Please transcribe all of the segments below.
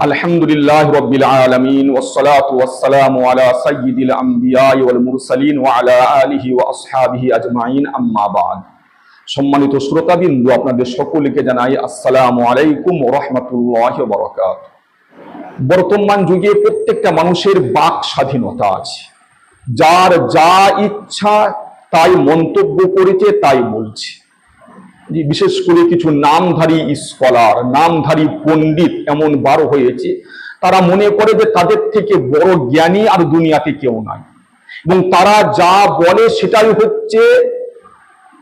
আলহামদুলিল্লাহ রব্বিল আলামিন, ওয়াসসালাতু ওয়াসসালামু আলা সাইয়্যিদিল আমবিয়া ওয়াল মুরসালিন ওয়া আলা আলিহি ওয়া আজমাইন আম্মাবাদ সম্মানিত শ্রোতাবিন্দু, আপনাদের সকলকে জানাই আসসালামু আলাইকুম রহমতুল্লাহ বরকাত বর্তমান যুগে প্রত্যেকটা মানুষের বাক স্বাধীনতা আছে। যার যা ইচ্ছা তাই মন্তব্য করেছে, তাই বলছে। বিশেষ করে কিছু নামধারী স্কলার নামধারী পণ্ডিত এমন বার হয়েছে, তারা মনে করে যে তাদের থেকে বড় জ্ঞানী আর দুনিয়াতে কেউ নাই। এবং তারা যা বলে সেটাই হচ্ছে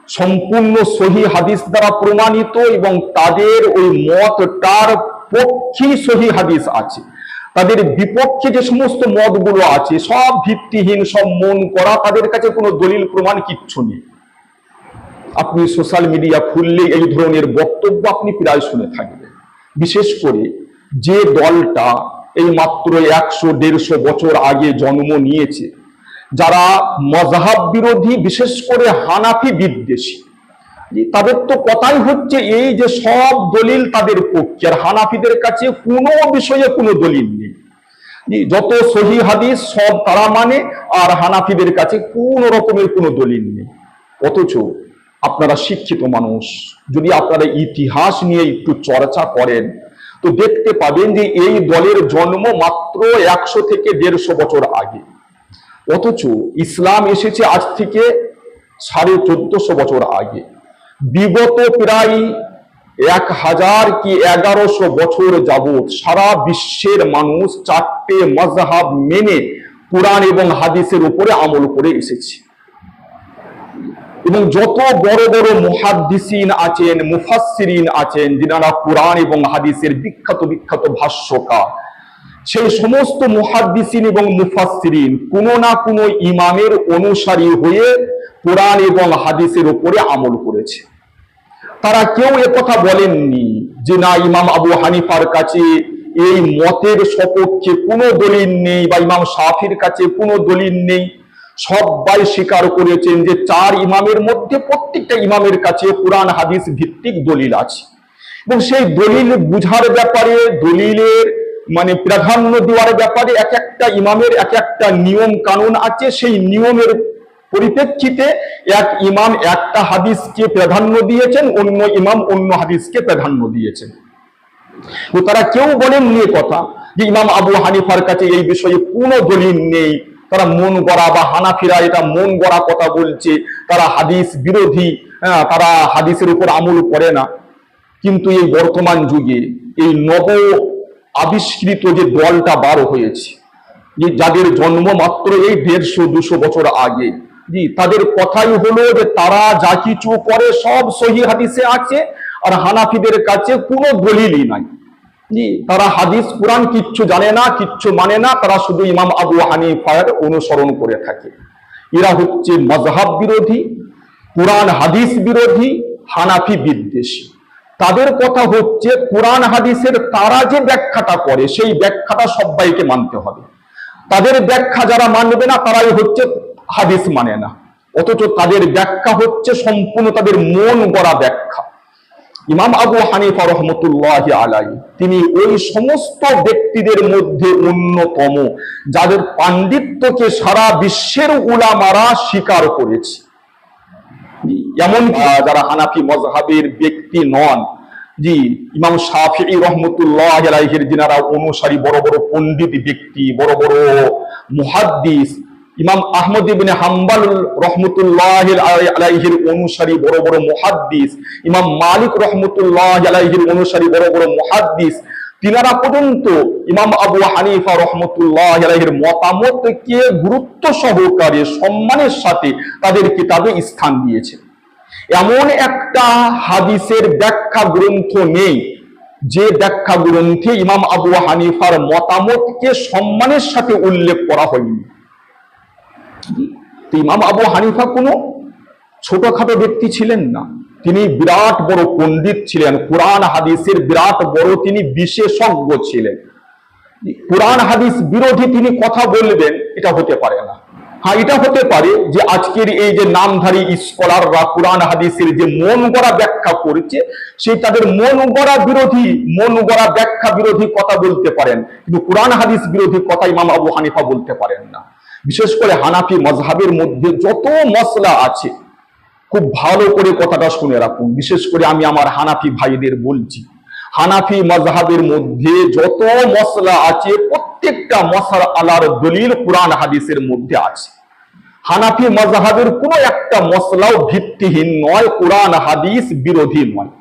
সম্পূর্ণ সহি হাদিস দ্বারা প্রমাণিত এবং তাদের ওই মতটার পক্ষেই সহি হাদিস আছে। তাদের বিপক্ষে যে সমস্ত মতগুলো আছে, সব ভিত্তিহীন, সব মন করা, তাদের কাছে কোনো দলিল, প্রমাণ কিচ্ছু নেই। আপনি সোশ্যাল মিডিয়া খুললে এই ধরনের বক্তব্য আপনি প্রায় শুনে থাকবেন। বিশেষ করে যে দলটা এই মাত্র একশো, দেড়শো বছর আগে জন্ম নিয়েছে, যারা মজাহাব বিরোধী, বিশেষ করে হানাফি বিদ্বেষী। তাদের তো কথাই হচ্ছে এই যে সব দলিল তাদের পক্ষে, আর হানাফিদের কাছে কোনো বিষয়ে কোনো দলিল নেই। যত সহি হাদিস সব তারা মানে আর হানাফিদের কাছে কোনো রকমের কোনো দলিল নেই। অথচ আপনারা শিক্ষিত মানুষ। যদি আপনারা ইতিহাস নিয়ে একটু চর্চা করেন, তো দেখতে পাবেন যে এই দলের জন্ম মাত্র একশো থেকে দেড়শো বছর আগে। অথচ ইসলাম এসেছে আজ থেকে সাড়ে চোদ্দশো বছর আগে। বিগত প্রায় এক হাজার কি এগারোশো বছর যাবৎ সারা বিশ্বের মানুষ চারটে মজাহাব মেনে কোরআন এবং হাদিসের উপরে আমল করে এসেছে। এবং যত বড় বড় মুহাদ্দিসিন আছেন, মুফাসসিরিন আছেন, যিনারা কোরআন এবং হাদিসের বিখ্যাত বিখ্যাত ভাষ্যকার, সেই সমস্ত মুহাদ্দিসিন এবং মুফাসসিরিন কোনো না কোনো ইমামের অনুসারী হয়ে কোরআন এবং হাদিসের উপরে আমল করেছে। তারা কেউ কথা বলেননি যে, না, ইমাম আবু হানিফার কাছে এই মতের সপক্ষে কোনো দলিল নেই বা ইমাম শাফির কাছে কোনো দলিল নেই। সবাই স্বীকার করেছেন যে চার ইমামের মধ্যে প্রত্যেকটা ইমামের কাছে কোরআন, হাদিস ভিত্তিক দলিল আছে। এবং সেই দলিল বুঝার ব্যাপারে, দলিলের মানে প্রাধান্য দেওয়ার ব্যাপারে এক একটা ইমামের এক একটা নিয়ম কানুন আছে। সেই নিয়মের পরিপ্রেক্ষিতে এক ইমাম একটা হাদিসকে প্রাধান্য দিয়েছেন, অন্য ইমাম অন্য হাদিসকে প্রাধান্য দিয়েছেন। তারা কেউ বলেন নিয়ে কথা যে ইমাম আবু হানিফার কাছে এই বিষয়ে কোনো দলিল নেই। তারা মন গড়া বা হানাফিরা এটা মন গড়া কথা বলছে তারা হাদিস বিরোধী হ্যাঁ, তারা হাদিসের উপর আমল করে না। কিন্তু এই বর্তমান যুগে এই নব আবিষ্কৃত যে দলটা বার হয়েছে যে যাদের জন্ম মাত্র এই দেড়শো দুশো বছর আগে জি তাদের কথাই হলো যে তারা যা কিছু করে সব সহি হাদিসে আছে আর হানাফিদের কাছে কোনো দলিলই নাই। তারা হাদিস, কোরআন কিচ্ছু জানে না, কিচ্ছু মানে না, তারা শুধু ইমাম আবু হানিফার অনুসরণ করে থাকে। এরা হচ্ছে মজহাব বিরোধী, কোরআন হাদিস বিরোধী, হানাফি বিদ্বেষী। তাদের কথা হচ্ছে, কোরআন হাদিসের তারা যে ব্যাখ্যাটা করে, সেই ব্যাখ্যাটা সবাইকে মানতে হবে। তাদের ব্যাখ্যা যারা মানবে না, তারাই হচ্ছে হাদিস মানে না। অথচ তাদের ব্যাখ্যা হচ্ছে সম্পূর্ণ তাদের মন গড়া ব্যাখ্যা। ইমাম আবু হানিফা রহমতুল্লাহ আলাই তিনি ওই সমস্ত ব্যক্তিদের মধ্যে অন্যতম, যাদের পাণ্ডিত্যকে সারা বিশ্বের উলামারা স্বীকার করেছে। এমন যারা হানাফি মজহাবের ব্যক্তি নন, জি, ইমাম শাফি রহমতুল্লাহ আলাইহের, যিনারা অনুসারী বড় বড় পণ্ডিত ব্যক্তি, বড় বড় মুহাদ্দিস ইমাম আহমদ ইবনে হাম্বাল রহমতুল্লাহ আলাইহির অনুসারী বড় বড় মুহাদ্দিস, ইমাম মালিক রহমতুল্লাহ আলাইহির অনুসারী বড় বড় মুহাদ্দিস, তিনারা পর্যন্ত ইমাম আবু হানিফা রহমতুল্লাহ আলাইহির মতামতকে গুরুত্ব সহকারে, সম্মানের সাথে তাদের কিতাবে স্থান দিয়েছে। এমন একটা হাদিসের ব্যাখ্যা গ্রন্থ নেই, যে ব্যাখ্যা গ্রন্থে ইমাম আবু হানিফার মতামতকে সম্মানের সাথে উল্লেখ করা হয়নি। তো ইমাম আবু হানিফা কোনো ছোটখাটো ব্যক্তি ছিলেন না। তিনি বিরাট বড় পণ্ডিত ছিলেন। কোরআন, হাদিসের বিরাট বড় তিনি বিশেষজ্ঞ ছিলেন। কোরআন, হাদিস বিরোধী তিনি কথা বলবেন, এটা হতে পারে না। হ্যাঁ এটা হতে পারে যে আজকের এই যে নামধারী স্কলাররা কোরআন, হাদিসের যে মন গড়া ব্যাখ্যা করেছে, সেই তাদের মন গড়া বিরোধী, মন গড়া ব্যাখ্যা বিরোধী কথা বলতে পারেন। কিন্তু কোরআন, হাদিস বিরোধী কথা ইমাম আবু হানিফা বলতে পারেন না। বিশেষ করে হানাফি মজহাবের মধ্যে যত মশলা আছে, খুব ভালো করে কথাটা শুনে রাখুন। বিশেষ করে আমি আমার হানাফি ভাইদের বলছি। হানাফি মজহাবের মধ্যে যত মশলা আছে, প্রত্যেকটা মশলা আলার দলিল কোরআন হাদিসের মধ্যে আছে। হানাফি মজহাবের কোনো একটা মশলাও ভিত্তিহীন নয়, কোরআন হাদিস বিরোধী নয়।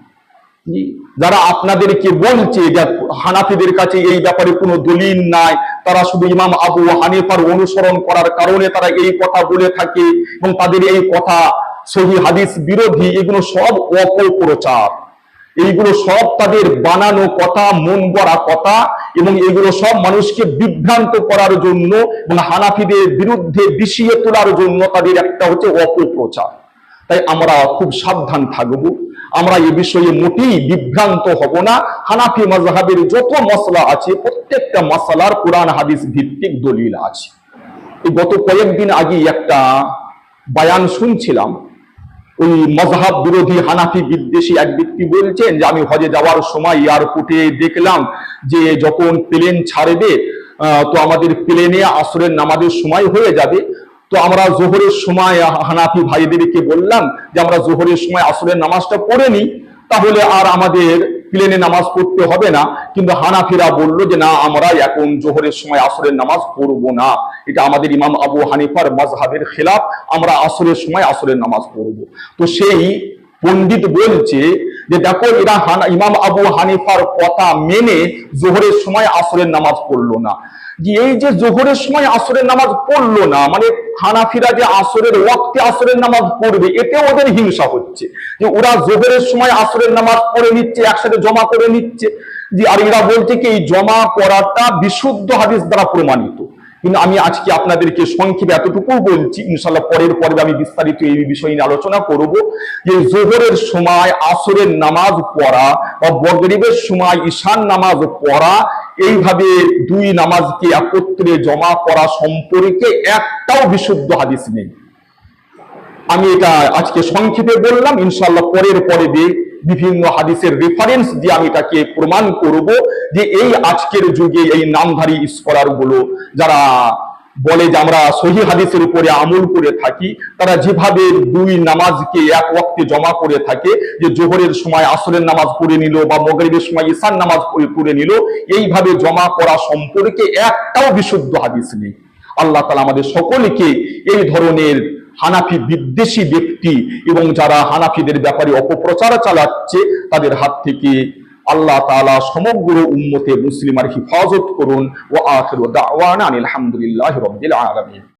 যারা আপনাদেরকে বলছে যে হানাফিদের কাছে এই ব্যাপারে কোনো দলিল নাই তারা শুধু ইমাম আবু হানিফার অনুসরণ করার কারণে তারা এই কথা বলে থাকে এবং তাদের এই কথা, সহি হাদিস বিরোধী, এগুলো সব অপপ্রচার। এইগুলো সব তাদের বানানো কথা, মন গড়া কথা এবং এগুলো সব মানুষকে বিভ্রান্ত করার জন্য এবং হানাফিদের বিরুদ্ধে বিষিয়ে তোলার জন্য তাদের একটা হচ্ছে অপপ্রচার। তাই আমরা খুব সাবধান থাকব। আমরা এ বিষয়ে মোটেই বিভ্রান্ত হব না। হানাফি মাজহাবের যত মশলা আছে, প্রত্যেকটা মশলার কোরআন, হাদিস ভিত্তিক দলিল আছে। গত কয়েকদিন আগে একটা বায়ান শুনছিলাম। ওই মজহাব বিরোধী হানাফি বিদ্বেষী এক ব্যক্তি বলছেন যে, আমি হজে যাওয়ার সময় এয়ারপোর্টে দেখলাম যে, যখন প্লেন ছাড়বে তো আমাদের প্লেনে আসরের নামাজের সময় হয়ে যাবে। তো আমরা জোহরের সময় হানাফি ভাইদেরকে বললাম যে আমরা জোহরের সময় আসরের নামাজটা পড়ে নিই, তাহলে আর আমাদের প্লেনে নামাজ পড়তে হবে না। কিন্তু হানাফিরা বলল যে, না, আমরা এখন জোহরের সময় আসরের নামাজ পড়ব না। এটা আমাদের ইমাম আবু হানিফার মাজহাবের খেলাফ, আমরা আসরের সময় আসরের নামাজ পড়ব। তো সেই পণ্ডিত বলছে যে দেখো, এরা ইমাম আবু হানিফার কথা মেনে জোহরের সময় আসরের নামাজ পড়ল না। যে এই যে জোহরের সময় আসরের নামাজ পড়ল না মানে হানাফিরা যে আসরের ওয়াক্তে আসরের নামাজ পড়বে, এতে ওদের হিংসা হচ্ছে। যে ওরা জোহরের সময় আসরের নামাজ পড়ে নিচ্ছে, একসাথে জমা করে নিচ্ছে। যে আর এরা বলছে কি, এই জমা করাটা বিশুদ্ধ হাদিস দ্বারা প্রমাণিত। কিন্তু আমি আজকে আপনাদেরকে সংক্ষেপে এতটুকু বলছি ইনশাল্লাহ পরের পর্বে আমি বিস্তারিত এই বিষয় নিয়ে আলোচনা করব যে জোহরের সময় আসরের নামাজ পড়া বা বগরিবের সময় ঈশান নামাজ পড়া, এইভাবে দুই নামাজকে একত্রে জমা করা সম্পর্কে একটাও বিশুদ্ধ হাদিস নেই। আমি এটা আজকে সংক্ষেপে বললাম ইনশাল্লাহ পরের পরে পর্বে বিভিন্ন হাদিসের রেফারেন্স দিয়ে আমি তাকে প্রমাণ করব যে এই আজকের যুগে এই নামধারী স্কলারগুলো যারা বলে যে আমরা সহি হাদিসের উপরে আমল করে থাকি, তারা যেভাবে দুই নামাজকে এক ওয়াক্তে জমা করে থাকে, যে জোহরের সময় আসরের নামাজ পড়ে নিল বা মগরিবের সময় ঈশান নামাজ পড়ে নিল, এইভাবে জমা করা সম্পর্কে একটাও বিশুদ্ধ হাদিস নেই। আল্লাহ তালা আমাদের সকলকে এই ধরনের হানাফি বিদ্বেষী ব্যক্তি এবং যারা হানাফিদের ব্যাপারে অপপ্রচার চালাচ্ছে, তাদের হাত থেকে আল্লাহ তালা সমগ্র উম্মতে মুসলিমার হিফাজত করুন। ও আখের দাওয়ান আলহামদুলিল্লাহ রবিল আলামিন।